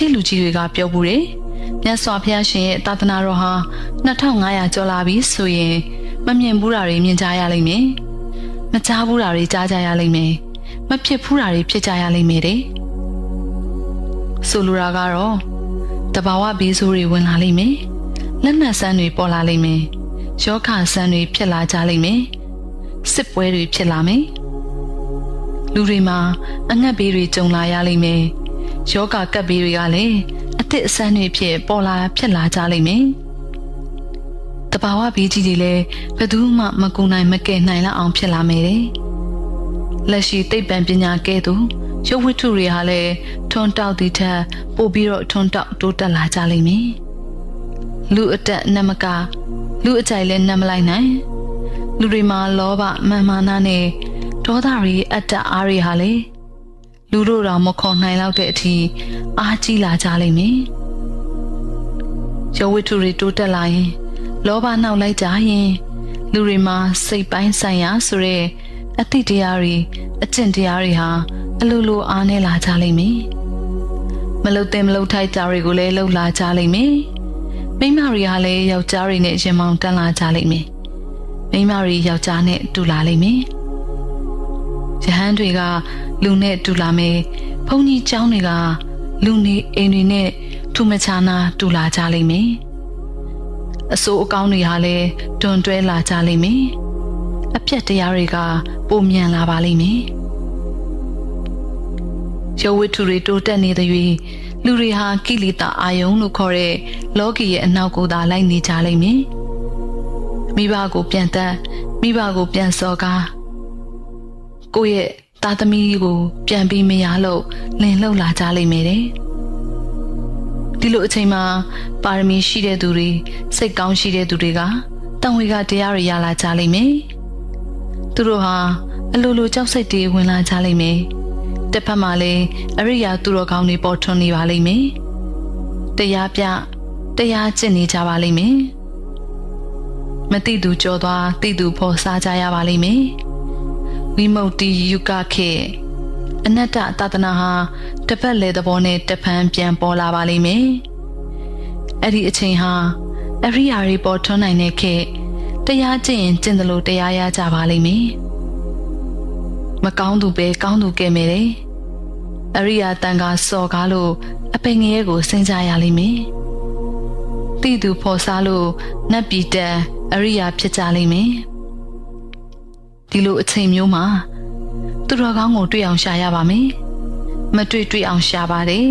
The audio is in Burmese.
ရှေ့လူကြီးတွေကပြောဘူးတယ်မြတ်စွာဘုရားရှင်ရဲ့သာသနာတော်ဟာ2500ကျော်လာပြီဆိုရင်မမြင်ဘူးတာတွေမြင်ကြရလိမ့်မယ်မကြားဘူးတာတွေကြားကြရလိမ့်မယ်မဖြစ်ဘူးတာတွေဖြစ်ကြရလိမ့်မယ်တဲ့ဆိုလိုတာကတော့တဘာဝဘေးဆိုးတွေဝင်လာလိမ့်မယ်လက်နက်ဆန်းတွေပေါ်လာလိမ့်မယ်ယောဂဆန်းတွေဖြစ်လာကြလိမ့်မယ်စစ်ပွဲတွေဖြစ်လာမယ်လူတွေမှာအငတ်ဘေးတွေကြုံလာရလိမ့်မယ် ယောဂကပ်ဘေးတွေကလည်းအသစ်အဆန်းတွေဖြစ်ပေါ်လာဖြစ်လာကြလိမ့်မယ်တဘာဝဘေးကြီးတွေလည်းဘယ်သူမှမကူနိုင်မကယ်နိုင်လောက်အောင်ဖြစ်လာမယ်တဲ့လက်ရှိသိပ္ပံပညာကဲ့သို့ရုပ်ဝတ္ထုတွေဟာလည်းထွန်းတောက်သည့်ထက်ပိုပြီးတော့ထွန်းတောက်တိုးတက်လာကြလိမ့်မယ်လူအတက်နမကလူအကြိုက်လည်းနမလိုက်နိုင်လူတွေမှာလောဘမာမာနနဲ့ဒေါသတွေအတ္တအားတွေဟာလေ လူတို့တော်မခေါ်နိုင်လောက်တဲ့အထိအားကြီးလာကြလိမ့်မယ်ရုပ်ဝတ္ထုတွေတိုးတက်လာရင် လောဘနှောက်လိုက်ကြရင် လူတွေမှာစိတ်ပိုင်းဆိုင်ရာဆိုတဲ့အသည့်တရားတွေအကျင့်တရားတွေဟာအလိုလိုအားနည်းလာကြလိမ့်မယ်မလုတ်တဲ့မလုတ်ထိုက်ကြတွေကိုလည်းလှုပ်လာကြလိမ့်မယ်မိန်းမတွေကလည်းယောက်ျားတွေနဲ့ရင်မောင်တန်းလာကြလိမ့်မယ်မိန်းမတွေယောက်ျားနဲ့တူလာလိမ့်မယ် ယဟန်တွေကလူနဲ့တူလာမယ်ဘုန်းကြီးကျောင်းတွေကလူနေအိမ်တွေနဲ့ထူမခြားနာတူလာကြလိမ့်မယ်အဆိုးအကောင်းတွေဟာလည်းတွန်တွဲလာကြလိမ့်မယ်အပြက်တရားတွေကပုံမြန်လာပါလိမ့်မယ်ရုပ်ဝတ္ထုတွေတိုးတက်နေတဲ့၍လူတွေဟာကိလေသာအာယုံလို့ခေါ်တဲ့လောကီရဲ့အနောက်ကိုသာလိုက်နေကြလိမ့်မယ်မိဘကိုပြန်တတ်မိဘကိုပြန်စော်ကား ကိုယ့်ရဲ့သားသမီးကို ပြန်ပြီးမရလို့လင်လှုပ်လာကြလိမ့်မယ်တဲ့။ဒီလိုအချိန်မှာပါရမီရှိတဲ့သူတွေစိတ်ကောင်းရှိတဲ့သူတွေကတန်ဝေကတရားတွေရလာကြလိမ့်မယ်။သူတို့ဟာအလိုလိုကြောက်စိတ်တွေဝင်လာကြလိမ့်မယ်။တစ်ဖက်မှာလည်းအရိယာသူတော်ကောင်းတွေပေါ်ထွန်းနေပါလိမ့်မယ်။တရားပြတရားကျင့်နေကြပါလိမ့်မယ်။မတိသူကြော်သွားတိသူဖော်စားကြရပါလိမ့်မယ်။ ဝိမု ക്തി ယုကခေအနတ္တသာသနာဟာတစ်ပတ်လေသဘောနဲ့တဖန်ပြန်ပေါ်လာပါလိမ့်မယ်။အဲ့ဒီအချိန်ဟာအရိယာတွေပေါ်ထွန်းနိုင်တဲ့ခေတ်တရားကျင့်ရင်ကျင့်တယ်လို့တရားရကြပါလိမ့်မယ်။မကောင်းသူပဲကောင်းသူကဲမယ်တဲ့။အရိယာတန်ခါစော်ကားလို့အပိငရဲကိုစဉ်းစားရလိမ့်မယ်။တိသူဖော်စားလို့နတ်ပြည်တန်အရိယာဖြစ်ကြလိမ့်မယ်။ ဒီလိုအချိန်မျိုးမှာသူတော်ကောင်းကိုတွေ့အောင်ရှာရပါမယ်။မတွေ့တွေ့အောင်ရှာပါတယ်